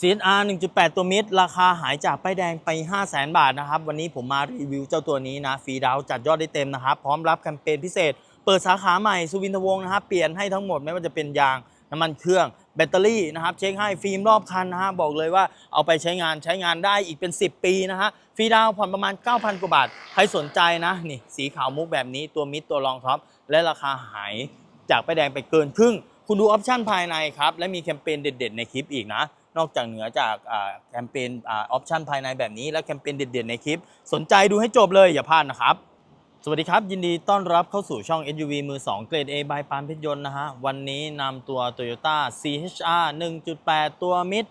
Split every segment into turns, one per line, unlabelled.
CSR 1.8 ตัวมิดราคาหายจากป้ายแดงไป 5 0 0 0 0 0 บาทนะครับ วันนี้ผมมารีวิวเจ้าตัวนี้นะฟรีดาวจัดยอดได้เต็มนะครับ พร้อมรับแคมเปญพิเศษ เปิดสาขาใหม่สุวินทวงศ์นะครับ เปลี่ยนให้ทั้งหมดไม่ว่าจะเป็นยางน้ำมันเครื่องแบตเตอรี่นะครับ เช็คให้ฟิล์มรอบคันนะฮะบอกเลยว่าเอาไปใช้งานใช้งานได้อีกเป็น 10 ปีนะฮะฟรีดาวผ่อนประมาณ 9,000 กว่าบาท ใครสนใจนะนี่สีขาวมุกแบบนี้ตัวมิดตัวรองท็อปและราคาหายจากป้ายแดงไปเกินครึ่งคุณดูออปชั่นภายในครับและมีแคมเปญเด็ด ๆ ในคลิปอีกนะ นอกจากเหนือจากแคมเปญออปชั่นภายในแบบนี้และแคมเปญเด็ดๆในคลิป สนใจดูให้จบเลยอย่าพลาดนะครับ สวัสดีครับ ยินดีต้อนรับเข้าสู่ช่อง SUV มือ 2 เกรด A บายปานเพชรยนต์นะฮะ วันนี้นำตัว Toyota CHR 1.8 ตัวมิด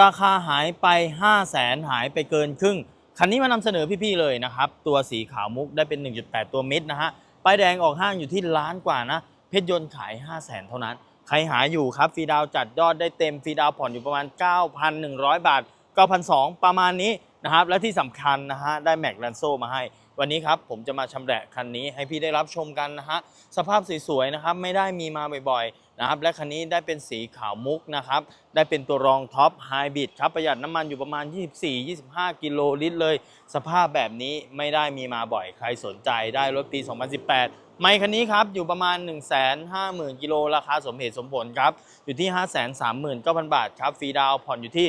ราคาหายไป 5 0 0แสนหายไปเกินครึ่ง คันนี้มานำเสนอพี่ๆเลยนะครับ ตัวสีขาวมุกได้เป็น 1.8 ตัวมิดนะฮะป้ายแดงออกห้างอยู่ที่ล้านกว่านะ เพชรยนต์ขาย 5 0 0แสนเท่านั้น รหาอยู่ครับฟรีดาวจัดยอดได้เต็มฟรีดาวผ่อนอยู่ประมาณ 9,100 บาท 9,200 ประมาณนี้นะครับ และที่สำคัญนะฮะได้แม็กแลนโซมาให้ วันนี้ครับผมจะมาชำแหละคันนี้ให้พี่ได้รับชมกันนะฮะสภาพสวยๆนะครับไม่ได้มีมาบ่อยๆนะครับและคันนี้ได้เป็นสีขาวมุกนะครับได้เป็นตัวรองท็อปไฮบริดครับประหยัดน้ำมันอยู่ประมาณ 24-25 กิโลลิตรเลย สภาพแบบนี้ไม่ได้มีมาบ่อยใครสนใจได้รถปี 2018 ไมค์คันนี้ครับ อยู่ประมาณ 150,000กิโลราคาสมเหตุสมผลครับ อยู่ที่ 539,000 บาทครับฟรีดาวผ่อนอยู่ที่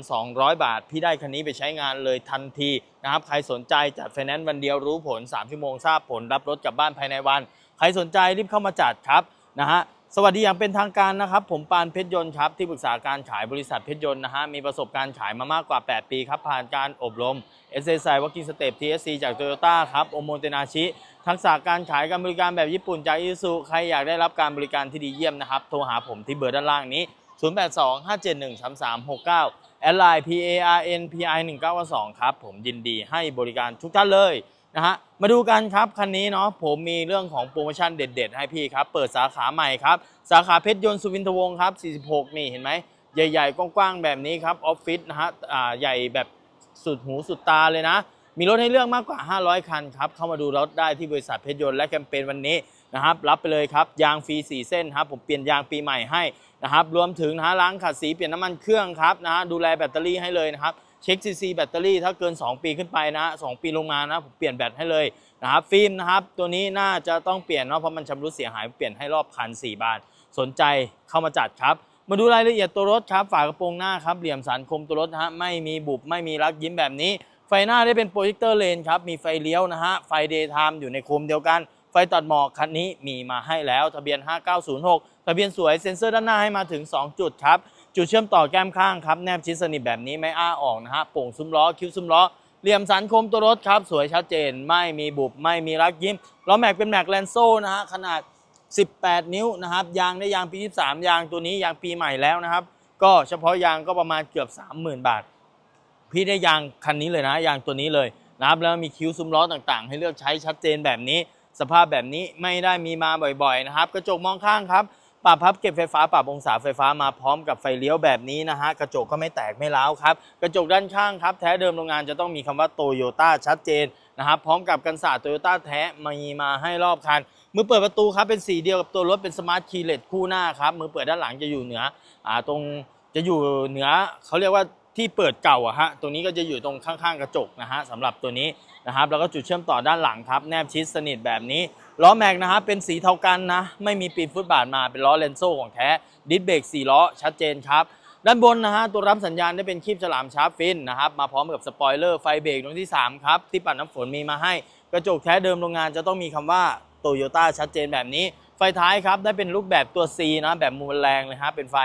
9,200 บาท พี่ได้คันนี้ไปใช้งานเลยทันทีนะครับ ใครสนใจจัดไฟแนนซ์วันเดียวรู้ผล 3 ชั่วโมงทราบผลรับรถกลับบ้านภายในวัน ใครสนใจรีบเข้ามาจัดครับนะฮะ สวัสดีอย่างเป็นทางการนะครับ ผมปานเพชรยนต์ครับที่ปรึกษาการขายบริษัทเพชรยนต์นะฮะมีประสบการณ์ขายมามากกว่า 8 ปีครับ ผ่านการอบรม SSI Working Step TSC จาก Toyota ครับโอโมเตนาชิ ทักษะการขายการบริการแบบญี่ปุ่นจากอิซูใครอยากได้รับการบริการที่ดีเยี่ยมนะครับ โทรหาผมที่เบอร์ด้านล่างนี้ 0825713369แอดไลน์ PARN PI 1992ครับผมยินดีให้บริการทุกท่านเลย นะฮะมาดูกันครับคันนี้เนาะผมมีเรื่องของโปรโมชั่นเด็ด ๆ ให้พี่ครับ เปิดสาขาใหม่ครับ สาขาเพชรยนต์สุวินทวงศ์ครับ 46 นี่เห็นไหมใหญ่ๆ กว้างๆ แบบนี้ครับออฟฟิศนะฮะอ่าใหญ่แบบสุดหูสุดตาเลยนะ มีรถให้เลือกมากกว่า 500 คันครับ เข้ามาดูรถได้ที่บริษัทเพชรยนต์และแคมเปญวันนี้นะครับรับไปเลยครับยางฟรี4เส้นครับผมเปลี่ยนยางปีใหม่ให้นะครับรวมถึงนะฮะล้างขัดสีเปลี่ยนน้ำมันเครื่องครับนะฮะดูแลแบตเตอรี่ให้เลยนะครับ เช็คซีซีแบตเตอรี่ถ้าเกิน 2 ปีขึ้นไปนะสองปีลงมานะผมเปลี่ยนแบตให้เลยนะครับฟิล์มนะครับตัวนี้น่าจะต้องเปลี่ยนเนาะเพราะมันชำรุดเสียหายเปลี่ยนให้รอบคัน 4 บานสนใจเข้ามาจัดครับ มาดูรายละเอียดตัวรถครับฝากระโปรงหน้าครับเหลี่ยมสันคมตัวรถนะฮะไม่มีบุบไม่มีรักยิ้มแบบนี้ ไฟหน้าได้เป็นโปรเจคเตอร์เลนครับมีไฟเลี้ยวนะฮะไฟเดย์ไทม์อยู่ในโคมเดียวกันไฟตัดหมอกคันนี้มีมาให้แล้ว ทะเบียน 5906 ทะเบียนสวยเซ็นเซอร์ด้านหน้าให้มาถึง 2 จุดครับ จุดเชื่อมต่อแก้มข้างครับแนบชิดสนิทแบบนี้ไม่อ้าออกนะฮะโป่งซุ้มล้อคิ้วซุ้มล้อเหลี่ยมสันคมตัวรถครับ สวยชัดเจนไม่มีบุบไม่มีรักยิ้มล้อแม็กเป็นแม็กแลนโซนะฮะขนาด 18 นิ้วนะครับยางได้ยางปี 23 ยางตัวนี้ยางปีใหม่แล้วนะครับ ก็เฉพาะยางก็ประมาณเกือบ 30,000 บาท พี่ได้ยางคันนี้เลยนะยางตัวนี้เลยนะครับแล้วมีคิ้วซุ้มล้อต่างๆ ให้เลือกใช้ชัดเจนแบบนี้ สภาพแบบนี้ไม่ได้มีมาบ่อยๆนะครับ กระจกมองข้างครับ ปรับพับเก็บไฟฟ้าปรับองศาไฟฟ้ามาพร้อมกับไฟเลี้ยวแบบนี้นะฮะกระจกก็ไม่แตกไม่ร้าวครับกระจกด้านข้างครับแท้เดิมโรงงานจะต้องมีคำว่าโตโยต้าชัดเจนนะครับพร้อมกับกันศาสตร์โตโยต้าแท้มีมาให้รอบคันมือเปิดประตูครับเป็นสีเดียวกับตัวรถเป็นสมาร์ทคีย์เลสคู่หน้าครับมือเปิดด้านหลังจะอยู่เหนืออ่าตรงจะอยู่เหนือเขาเรียกว่าที่เปิดเก่าอะฮะตรงนี้ก็จะอยู่ตรงข้างๆกระจกนะฮะสำหรับตัวนี้นะครับแล้วก็จุดเชื่อมต่อด้านหลังครับแนบชิดสนิทแบบนี้ ล้อแม็กนะฮะเป็นสีเทากันนะ ไม่มีปีนฟุตบาทมาเป็นล้อเลนโซ่ของแท้ ดิสเบรก4ล้อชัดเจนครับ ด้านบนนะฮะตัวรับสัญญาณได้เป็นคลิปฉลามชาร์ปฟินนะครับมาพร้อมกับสปอยเลอร์ไฟเบรกดวงที่ 3 ครับ ที่ปัดน้ำฝนมีมาให้ กระจกแท้เดิมโรงงานจะต้องมีคำว่าโตโยต้าชัดเจนแบบนี้ ไฟท้ายครับ ได้เป็นรูปแบบตัว C นะ แบบมุมแรงเลยฮะเป็นไฟ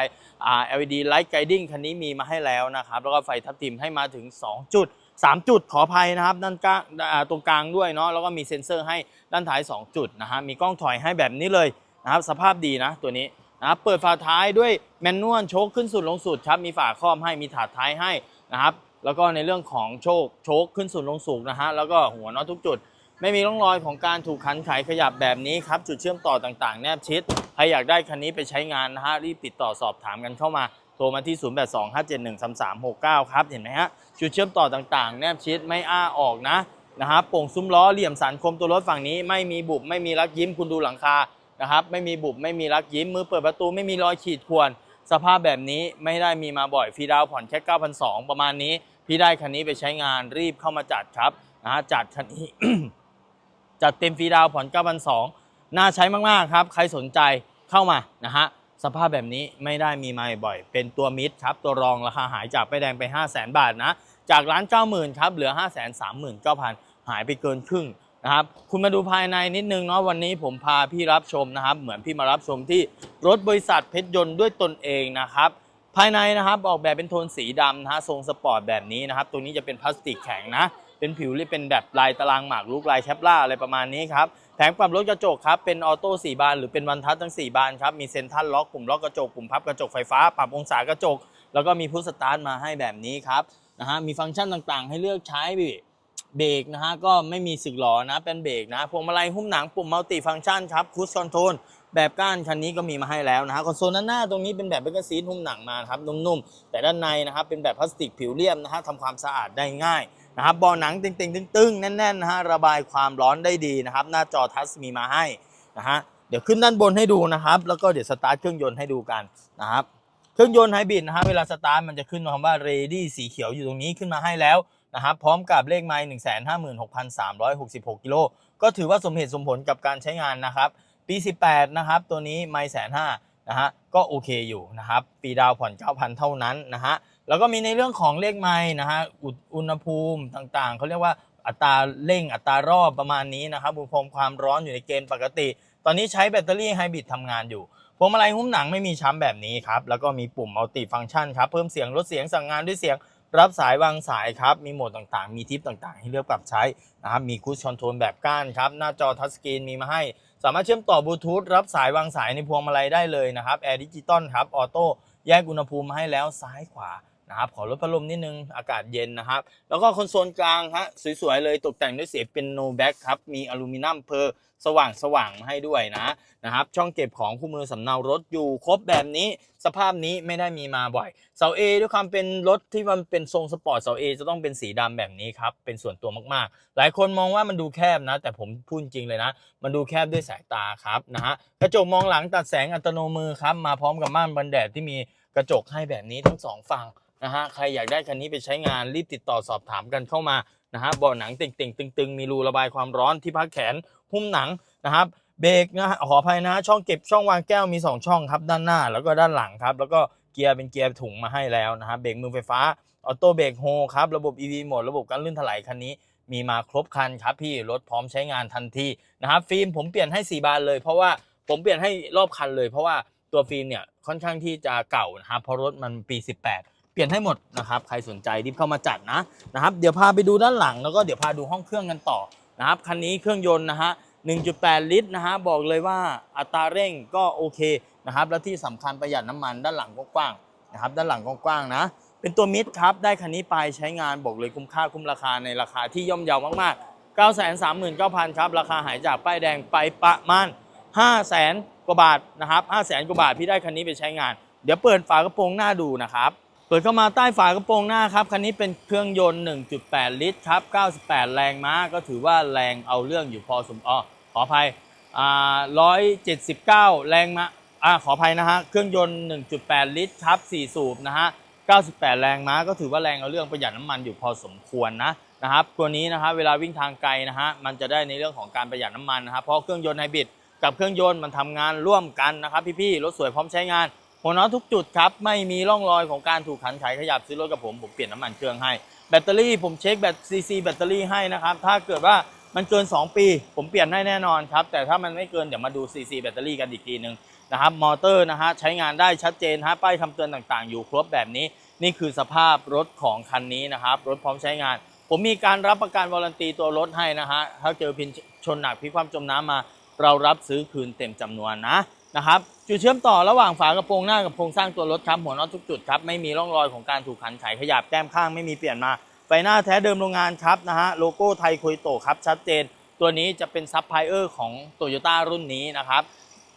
LED Light Guiding คันนี้มีมาให้แล้วนะครับ แล้วก็ไฟทับทิมให้มาถึง 2 จุด 3 จุดขออภัยนะครับด้านกลางตรงกลางด้วยเนาะแล้วก็มีเซ็นเซอร์ให้ด้านท้าย 2 จุดนะฮะมีกล้องถอยให้แบบนี้เลยนะครับสภาพดีนะตัวนี้นะครับเปิดฝาท้ายด้วยแมนนวลโชคขึ้นสุดลงสุดครับมีฝาครอบให้มีถาดท้ายให้นะครับแล้วก็ในเรื่องของโชคโชคขึ้นสุดลงสุดนะฮะแล้วก็หัวน็อตทุกจุด ไม่มีร่องรอยของการถูกขันไขขยับแบบนี้ครับจุดเชื่อมต่อต่างๆ แนบชิดใครอยากได้คันนี้ไปใช้งานนะฮะรีบติดต่อสอบถามกันเข้ามา โทรมาที่ 0825713369 ครับ เห็นไหมฮะจุดเชื่อมต่อต่างๆ แนบชิดไม่อ้าออกนะนะครับโป่งซุ้มล้อเหลี่ยมสันคมตัวรถฝั่งนี้ ไม่มีบุบไม่มีรักยิ้มคุณดูหลังคานะครับไม่มีบุบไม่มีรักยิ้มมือเปิดประตูไม่มีรอยขีดข่วน สภาพแบบนี้ไม่ได้มีมาบ่อยฟรีดาวผ่อนแค่9,200 ประมาณนี้ พี่ได้คันนี้ไปใช้งานรีบเข้ามาจัดครับนะฮะจัดคันนี้จัดเต็มฟรีดาวผ่อน9,200น่าใช้มากๆครับ ใครสนใจเข้ามานะฮะ สภาพแบบนี้ไม่ได้มีมาบ่อย เป็นตัวมิดครับ ตัวรองราคาหายจากไปแดงไป 5 0 0 0 0 0บาทนะ จากร้าน90,000ครับเหลือ 5 3 9 0 0 0 หายไปเกินครึ่งนะครับ คุณมาดูภายในนิดนึงเนาะวันนี้ผมพาพี่รับชมนะครับ เหมือนพี่มารับชมที่รถบริษัทเพชรยนต์ด้วยตนเองนะครับภายในนะครับออกแบบเป็นโทนสีดำนะฮะทรงสปอร์ตแบบนี้นะครับ ตัวนี้จะเป็นพลาสติกแข็งนะ เป็นผิวที่เป็นแบบลายตารางหมากรุกลายแคปล่าอะไรประมาณนี้ครับ แผงปรับรถกระจกครับ เป็นออโต้สี่บานหรือเป็นวันทัชทั้ง 4 บานครับ มีเซ็นทรัลล็อกปุ่มล็อกกระจกปุ่มพับกระจกไฟฟ้า ปรับองศากระจก แล้วก็มีพุทสตาร์ทมาให้แบบนี้ครับนะฮะมีฟังก์ชันต่างๆ ให้เลือกใช้พี่เบรกนะฮะก็ไม่มีสึกหรอนะเป็นเบรกนะพวงมาลัยหุ้มหนังปุ่มมัลติฟังก์ชันครับคูสคอนโทรลแบบก้านคันนี้ก็มีมาให้แล้วนะฮะคอนโซลด้านหน้าตรงนี้เป็นแบบเบเกอร์ซีทหุ้มหนังมาครับนุ่มๆแต่ด้านในนะครับเป็นแบบพลาสติกผิวเรียบนะฮะทำความสะอาดได้ง่าย นะครับเบาะหนังเต็งๆตึงๆแน่นๆนะฮะระบายความร้อนได้ดีนะครับ หน้าจอทัชมีมาให้นะฮะเดี๋ยวขึ้นด้านบนให้ดูนะครับ แล้วก็เดี๋ยวสตาร์ทเครื่องยนต์ให้ดูกันนะครับเครื่องยนต์ไฮบริดนะฮะเวลาสตาร์ทมันจะขึ้นคำว่า ready สีเขียวอยู่ตรงนี้ขึ้นมาให้แล้วนะครับพร้อมกับเลขไมล์156,366กิโลก็ถือว่าสมเหตุสมผลกับการใช้งานนะครับปี 18 นะครับตัวนี้ไมล์แสนห้านะฮะก็โอเคอยู่นะครับปีดาวผ่อน 9,000 เท่านั้นนะฮะ แล้วก็มีในเรื่องของเลขไมล์นะฮะอุณหภูมิต่างๆ เขาเรียกว่าอัตราเร่งอัตรารอบประมาณนี้นะครับอุณหภูมิความร้อนอยู่ในเกณฑ์ปกติ ตอนนี้ใช้แบตเตอรี่ไฮบริดทำงานอยู่พวงมาลัยหุ้มหนังไม่มีช้ำแบบนี้ครับ แล้วก็มีปุ่มมัลติฟัง c t ชันครับ เพิ่มเสียงลดเสียงสั่งงานด้วยเสียงรับสายวางสายครับ มีโหมดต่างๆ มีทิปต่างๆ ให้เลือกปรับใช้นะครับ มีคูชคอนโทรลแบบก้านครับ หน้าจอทัชสกรีนมีมาให้ สามารถเชื่อมต่อบลูทูธรับสายวางสายในพวงมาลัยได้เลยนะครับแอร์ดิจิตอลครับ ออโต้แยกอุณหภูมิให้แล้วซ้ายขวา นะครับขอลดพัดลมนิดนึงอากาศเย็นนะครับ แล้วก็คอนโซลกลางฮะสวยๆเลยตกแต่งด้วยเสียเป็นโนแบ็กครับมีอลูมิเนียมเพอร์สว่างสว่างให้ด้วยนะนะครับ ช่องเก็บของคู่มือสำเนารถอยู่ครบแบบนี้ สภาพนี้ไม่ได้มีมาบ่อยเสา A ด้วยความเป็นรถที่มันเป็นทรงสปอร์ตเสา A จะต้องเป็นสีดำแบบนี้ครับ เป็นส่วนตัวมากๆ หลายคนมองว่ามันดูแคบนะ แต่ผมพูดจริงเลยนะ มันดูแคบด้วยสายตาครับนะฮะกระจกมองหลังตัดแสงอัตโนมือครับมาพร้อมกับม่านบันแดดที่มีกระจกให้แบบนี้ทั้งสองฝั่ง นะฮะใครอยากได้คันนี้ไปใช้งานรีบติดต่อสอบถามกันเข้ามานะฮะเบาะหนังเต่งๆตึงๆ มีรูระบายความร้อนที่พักแขนหุ้มหนังนะครับเบรกนะฮะขออภัยนะช่องเก็บช่องวางแก้วมี 2 ช่องครับด้านหน้าแล้วก็ด้านหลังครับ แล้วก็เกียร์เป็นเกียร์ถุงมาให้แล้วนะครับเบรกมือไฟฟ้าออโต้เบรกโฮครับระบบ EV โหมดระบบการลื่นถลายคันนี้มีมาครบคันครับพี่รถพร้อมใช้งานทันทีนะครับฟิล์มผมเปลี่ยนให้ 4 บานเลย เพราะว่าผมเปลี่ยนให้รอบคันเลย เพราะว่าตัวฟิล์มเนี่ยค่อนข้างที่จะเก่านะครับเพราะรถมันปี 18 ลี่ยนให้หมดนะครับใครสนใจรีบเข้ามาจัดนะนะครับ เดี๋ยวพาไปดูด้านหลังแล้วก็เดี๋ยวพาดูห้องเครื่องกันต่อนะครับคันนี้เครื่องยนต์นะฮะ 1.8 ลิตรนะฮะบอกเลยว่าอัตราเร่งก็โอเคนะครับแล้วที่สำคัญประหยัดน้ำมันด้านหลังกว้างๆนะครับด้านหลังกว้างๆนะเป็นตัวมิดครับได้คันนี้ไปใช้งานบอกเลยคุ้มค่าคุ้มราคาในราคาที่ย่อมเยาวมากๆ 939,000ครับราคาหายจากป้ายแดงไปประมาณ500,000กว่าบาทนะครับ500,000กว่าบาทพี่ได้คันนี้ไปใช้งาน เดี๋ยวเปิดฝากระโปรงหน้าดูนะครับ เปิดเข้ามาใต้ฝากระโปรงหน้าครับ คันนี้เป็นเครื่องยนต์ 1.8 ลิตรครับ 98 แรงม้าก็ถือว่าแรงเอาเรื่องอยู่พอสมอ๋อขออภัยอ่า179 แรงม้าอ่าขออภัยนะฮะ เครื่องยนต์ 1.8 ลิตรครับ 4 สูบนะฮะ 98 แรงม้าก็ถือว่าแรงเอาเรื่องประหยัดน้ำมันอยู่พอสมควรนะนะครับ ตัวนี้นะครับเวลาวิ่งทางไกลนะฮะ มันจะได้ในเรื่องของการประหยัดน้ำมันนะครับ เพราะเครื่องยนต์ไฮบริดกับเครื่องยนต์มันทำงานร่วมกันนะครับพี่ๆ รถสวยพร้อมใช้งาน หัวน็อตทุกจุดครับ ไม่มีร่องรอยของการถูกขันไขขยับซื้อรถกับผม ผมเปลี่ยนน้ำมันเครื่องให้ แบตเตอรี่ผมเช็คแบตซีซีแบตเตอรี่ให้นะครับ ถ้าเกิดว่ามันเกิน 2 ปี ผมเปลี่ยนให้แน่นอนครับ แต่ถ้ามันไม่เกิน เดี๋ยวมาดูซีซีแบตเตอรี่กันอีกทีหนึ่งนะครับ มอเตอร์นะฮะใช้งานได้ชัดเจนฮะป้ายคำเตือนต่างๆ อยู่ครบแบบนี้ นี่คือสภาพรถของคันนี้นะครับ รถพร้อมใช้งาน ผมมีการรับประกันวารันตีตัวรถให้นะฮะ ถ้าเจอพินชนหนักพิความจมน้ำมา เรารับซื้อคืนเต็มจำนวนนะ นะครับจุดเชื่อมต่อระหว่างฝากระโปรงหน้ากับโครงสร้างตัวรถครับหัวน็อตทุกจุดครับไม่มีร่องรอยของการถูกขันไขขยับแก้มข้างไม่มีเปลี่ยนมาไฟหน้าแท้เดิมโรงงานครับนะฮะโลโก้ไทยคุยโตครับชัดเจน ตัวนี้จะเป็นซับไพลายเออร์ของโตโยต้ารุ่นนี้นะครับ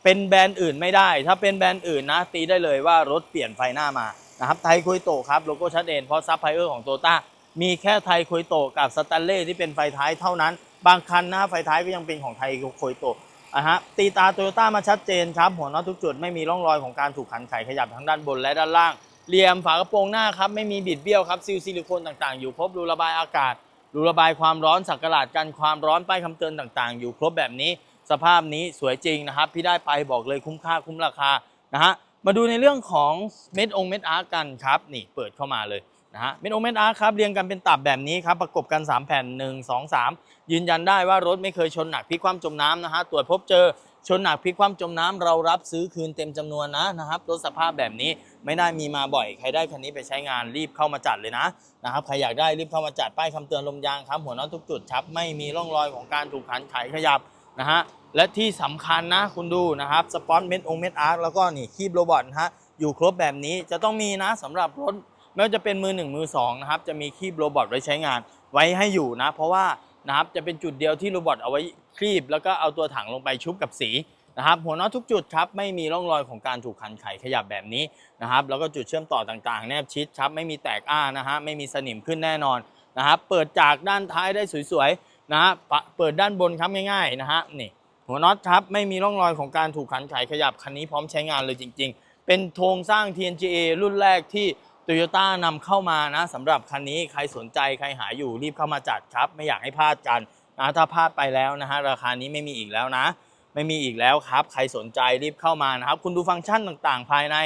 เป็นแบรนด์อื่นไม่ได้ ถ้าเป็นแบรนด์อื่นนะตีได้เลยว่ารถเปลี่ยนไฟหน้ามานะครับไทยคุยโตครับโลโก้ชัดเจนเพราะซับไพลายเออร์ของโตโยต้ามีแค่ไทยคุยโตกับสแตนเล่ที่เป็นไฟท้ายเท่านั้น บางคันน้าไฟท้ายก็ยังเป็นของไทยคุยโต อะฮะตีตาโตโยต้ามาชัดเจนครับ หัวน็อตทุกจุดไม่มีร่องรอยของการถูกขันไขขยับทั้งด้านบนและด้านล่าง เหลี่ยมฝากระโปรงหน้าครับ ไม่มีบิดเบี้ยวครับซิลซิลิโคนต่างๆ อยู่ครบรูระบายอากาศ รูระบายความร้อนสักกะหลาดกันความร้อนป้ายคำเตือนต่างๆ อยู่ครบแบบนี้ สภาพนี้สวยจริงนะครับ พี่ได้ไปบอกเลยคุ้มค่าคุ้มราคานะฮะมาดูในเรื่องของเม็ดองเม็ดอาร์กันครับนี่เปิดเข้ามาเลย นะฮะเม็ดอเม็ดอาร์ครับเรียงกันเป็นตับแบบนี้ครับประกบกัน 3 แผ่น 1 2 3 ยืนยันได้ว่ารถไม่เคยชนหนักพลิกคว่ำจมน้ำนะฮะตรวจพบเจอชนหนักพลิกคว่ำจมน้ำเรารับซื้อคืนเต็มจำนวนนะนะครับรถสภาพแบบนี้ไม่ได้มีมาบ่อย ใครได้คันนี้ไปใช้งานรีบเข้ามาจัดเลยนะนะครับใครอยากได้รีบเข้ามาจัดป้ายคำเตือนลมยางครับหัวน็อตทุกจุดครับไม่มีร่องรอยของการถูกขันไขขยับนะฮะและที่สำคัญนะคุณดูนะครับสปอนเม็ดองเม็ดอาร์แล้วก็นี่คีบโรบอทนะฮะอยู่ครบแบบนี้จะต้องมีนะสำหรับรถ ไม่ว่าจะเป็นมือหนึ่งมือสองนะครับจะมีคีบโรบอทไว้ใช้งานไว้ให้อยู่นะ เพราะว่านะครับจะเป็นจุดเดียวที่โรบอทเอาไว้คลีบ แล้วก็เอาตัวถังลงไปชุบกับสีนะครับหัวน็อตทุกจุดครับไม่มีร่องรอยของการถูกขันไขขยับแบบนี้นะครับแล้วก็จุดเชื่อมต่อต่างๆ แนบชิดครับไม่มีแตกอ้านะฮะไม่มีสนิมขึ้นแน่นอนนะครับเปิดจากด้านท้ายได้สวยๆนะฮะเปิดด้านบนครับง่ายๆนะฮะนี่หัวน็อตครับไม่มีร่องรอยของการถูกขันไขขยับคันนี้พร้อมใช้งานเลยจริง ๆ เป็นโครงสร้าง TNGA รุ่นแรกที่ โตโยต้านำเข้ามานะสำหรับคันนี้ใครสนใจใครหาอยู่รีบเข้ามาจัดครับ ไม่อยากให้พลาดกันนะถ้าพลาดไปแล้วนะฮะราคานี้ไม่มีอีกแล้วนะ ไม่มีอีกแล้วครับ ใครสนใจรีบเข้ามานะครับ คุณดูฟังก์ชันต่างๆ ภายใน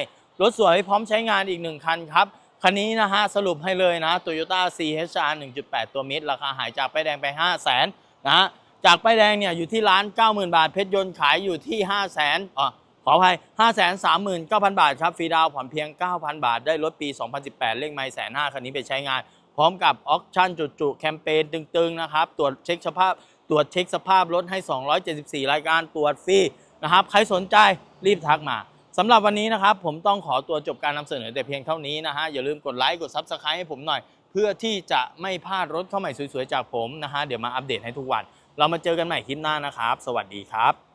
รถสวยพร้อมใช้งานอีกหนึ่งคันครับคันนี้นะฮะสรุปให้เลยนะ Toyota CHR 1.8 ตัวมิตรราคาหายจากป้ายแดงไป 5 0 0 0 0นนะฮะจากป้ายแดงเนี่ยอยู่ที่ร้าน 90,000 บาทเพชรยนต์ขายอยู่ที่ 5 0 0 0 0 0อ๋อ ขออภัย 5 3 9 0 0 0 บาทครับฟรีดาวผ่อนเพียง 9,000 บาท ได้รถปี 2018 เลขไมล์แสนห้าคันนี้ไปใช้งาน พร้อมกับออ t ชั่นจุๆแคมเปญตึงๆนะครับตรวจเช็คสภาพตรวจเช็คสภาพรถให้ 274 รายการตรวจฟรีนะครับใครสนใจรีบทักมาสำหรับวันนี้นะครับผมต้องขอตัวจบการนำเสนอแต่เพียงเท่านี้นะฮะอย่าลืมกดไลค์กด Subscribe ให้ผมหน่อย เพื่อที่จะไม่พลาดรถเข้าใหม่สวยๆจากผมนะฮะเดี๋ยวมาอัปเดตให้ทุกวัน เรามาเจอกันใหม่คลิปหน้านะครับ สวัสดีครับ